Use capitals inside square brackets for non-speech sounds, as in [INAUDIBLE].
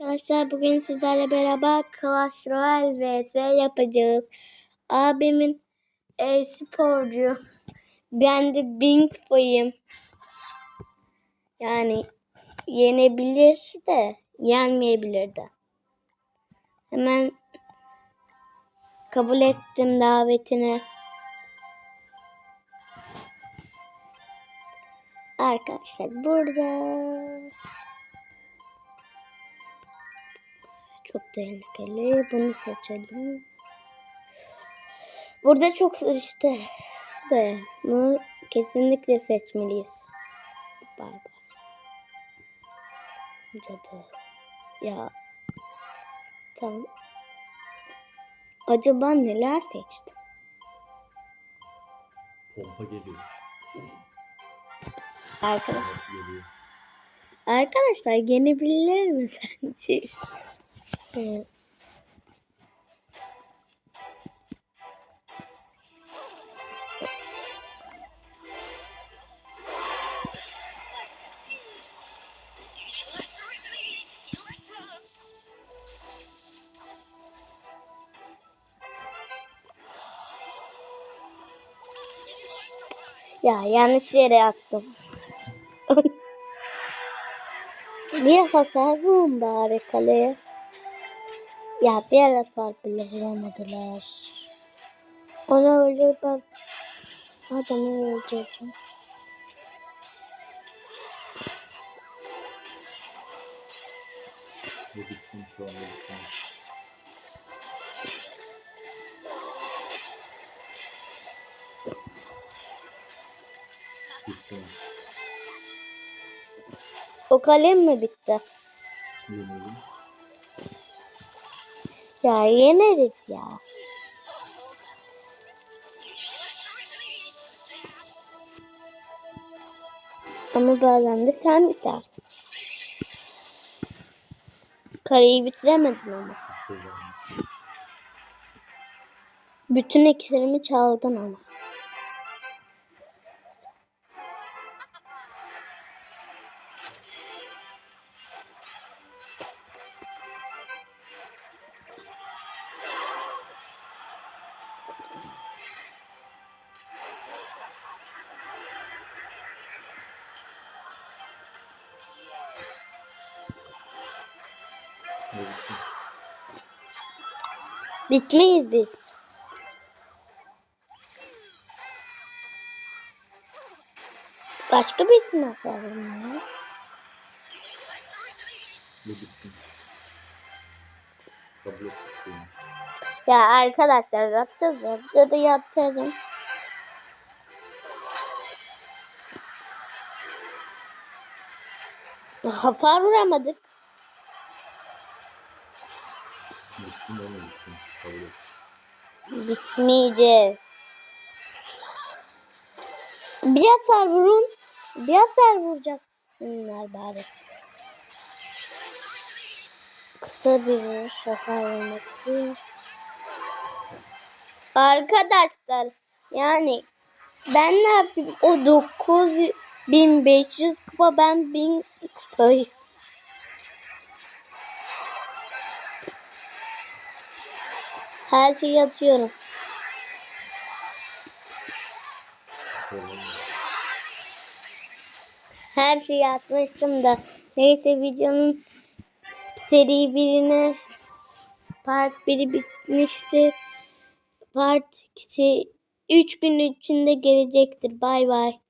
Arkadaşlar bugün sizlerle beraber Clash Royale vs yapacağız. Abimin e-sporcu. Ben de Bing boyum. Yani yenebilir de yenmeyebilir de. Hemen kabul ettim davetini. Arkadaşlar burada Çok tehlikeli. Bunu seçelim. Burada çok sıçtı. De bunu kesinlikle seçmeliyiz. Barbar. Cadı. Ya. Tamam. Acaba neler seçtim? Pompa geliyor. Arkadaşlar, Pompa geliyor. arkadaşlar yenebilirler mi sence? [LAUGHS] Evet. Ya yanlış yere attım. Niye hasar vurun bari kaleye? Ya bir hasar bile vuramadılar. Onu öldür ben. Adamı. Ve bittim şu anda bittim. O kalem mi bitti? Yemedim. Ya yeneriz ya. Ama bazen de sen bitersin. Kareyi bitiremedin ama. Bütün iksirimi çaldın ama. Bitmeyiz biz. Başka birisine hasar vurmuyor ya. Ya arkadaşlar yapacağız ya. Ya da yapacağız. Hasar vuramadık. Bittim ama bittim. Kabul ettim. Bitmeyeceğiz. Bir hasar vurun. Bir hasar vuracak. Bunlar bari. Kısa bir vuruş için. Arkadaşlar yani ben ne yapayım? O 9500 kupa ben 1000 kupayı. Her şeyi atıyorum. Her şeyi atmıştım da. Neyse videonun seri birine part 1'i bitmişti. Part 2 3 gün içinde gelecektir. Bay bay.